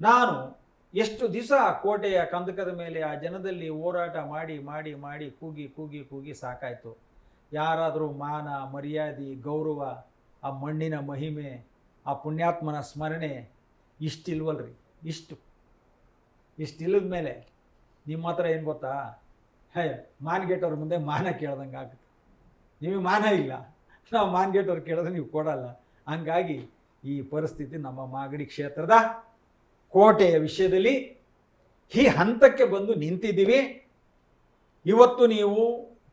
ನಾನು ಎಷ್ಟು ದಿವಸ ಕೋಟೆಯ ಕಂದಕದ ಮೇಲೆ ಆ ಜನದಲ್ಲಿ ಹೋರಾಟ ಮಾಡಿ ಮಾಡಿ ಮಾಡಿ ಕೂಗಿ ಕೂಗಿ ಕೂಗಿ ಸಾಕಾಯಿತು. ಯಾರಾದರೂ ಮಾನ, ಮರ್ಯಾದೆ, ಗೌರವ, ಆ ಮಣ್ಣಿನ ಮಹಿಮೆ, ಆ ಪುಣ್ಯಾತ್ಮನ ಸ್ಮರಣೆ ಇಷ್ಟಿಲ್ವಲ್ರಿ? ಇಷ್ಟು. ಇಷ್ಟಿಲ್ಲದ ಮೇಲೆ ನಿಮ್ಮ ಹತ್ರ ಏನು ಗೊತ್ತಾ? ಹೇ, ಮಾನ್ಗೇಟವ್ರ ಮುಂದೆ ಮಾನ ಕೇಳ್ದಂಗೆ ಆಗುತ್ತೆ ನಿಮಗೆ ಮಾನ ಇಲ್ಲ. ನಾವು ಮಾನ್ಗೇಟವ್ರು ಕೇಳಿದ್ರೆ ನೀವು ಕೊಡಲ್ಲ. ಹಂಗಾಗಿ ಈ ಪರಿಸ್ಥಿತಿ ನಮ್ಮ ಮಾಗಡಿ ಕ್ಷೇತ್ರದ ಕೋಟೆಯ ವಿಷಯದಲ್ಲಿ ಈ ಹಂತಕ್ಕೆ ಬಂದು ನಿಂತಿದ್ದೀವಿ. ಇವತ್ತು ನೀವು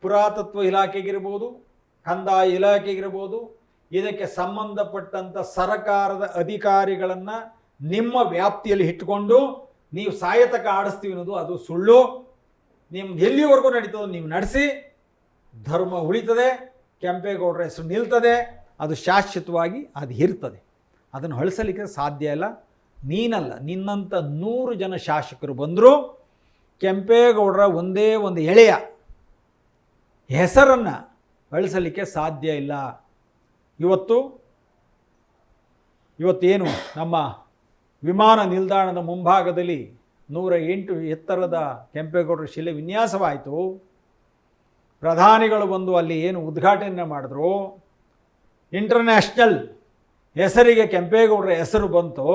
ಪುರಾತತ್ವ ಇಲಾಖೆಗಿರ್ಬೋದು, ಕಂದಾಯ ಇಲಾಖೆಗಿರ್ಬೋದು, ಇದಕ್ಕೆ ಸಂಬಂಧಪಟ್ಟಂಥ ಸರಕಾರದ ಅಧಿಕಾರಿಗಳನ್ನು ನಿಮ್ಮ ವ್ಯಾಪ್ತಿಯಲ್ಲಿ ಇಟ್ಕೊಂಡು ನೀವು ಸಾಯತಕ ಆಡಿಸ್ತೀವಿ ಅನ್ನೋದು ಅದು ಸುಳ್ಳು. ನಿಮ್ಗೆ ಎಲ್ಲಿವರೆಗೂ ನಡೀತದೋ ನೀವು ನಡೆಸಿ, ಧರ್ಮ ಉಳಿತದೆ, ಕೆಂಪೇಗೌಡರ ಹೆಸರು ನಿಲ್ತದೆ, ಅದು ಶಾಶ್ವತವಾಗಿ ಅದು ಇರ್ತದೆ. ಅದನ್ನು ಅಳಿಸಲಿಕ್ಕೆ ಸಾಧ್ಯ ಇಲ್ಲ. ನೀನಲ್ಲ ನಿನ್ನಂಥ ನೂರು ಜನ ಶಾಸಕರು ಬಂದರೂ, ಕೆಂಪೇಗೌಡರ ಒಂದೇ ಒಂದು ಎಳೆಯ ಹೆಸರನ್ನು ಬಳಸಲಿಕ್ಕೆ ಸಾಧ್ಯ ಇಲ್ಲ. ಇವತ್ತು, ಇವತ್ತೇನು ನಮ್ಮ ವಿಮಾನ ನಿಲ್ದಾಣದ ಮುಂಭಾಗದಲ್ಲಿ ನೂರ ಎಂಟು ಎತ್ತರದ ಕೆಂಪೇಗೌಡರ ಶಿಲೆ ವಿನ್ಯಾಸವಾಯಿತು. ಪ್ರಧಾನಿಗಳು ಬಂದು ಅಲ್ಲಿ ಏನು ಉದ್ಘಾಟನೆ ಮಾಡಿದ್ರು, ಇಂಟರ್ನ್ಯಾಷನಲ್ ಹೆಸರಿಗೆ ಕೆಂಪೇಗೌಡರ ಹೆಸರು ಬಂತು.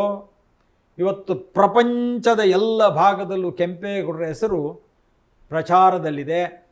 ಇವತ್ತು ಪ್ರಪಂಚದ ಎಲ್ಲ ಭಾಗದಲ್ಲೂ ಕೆಂಪೇಗೌಡರ ಹೆಸರು ಪ್ರಚಾರದಲ್ಲಿದೆ.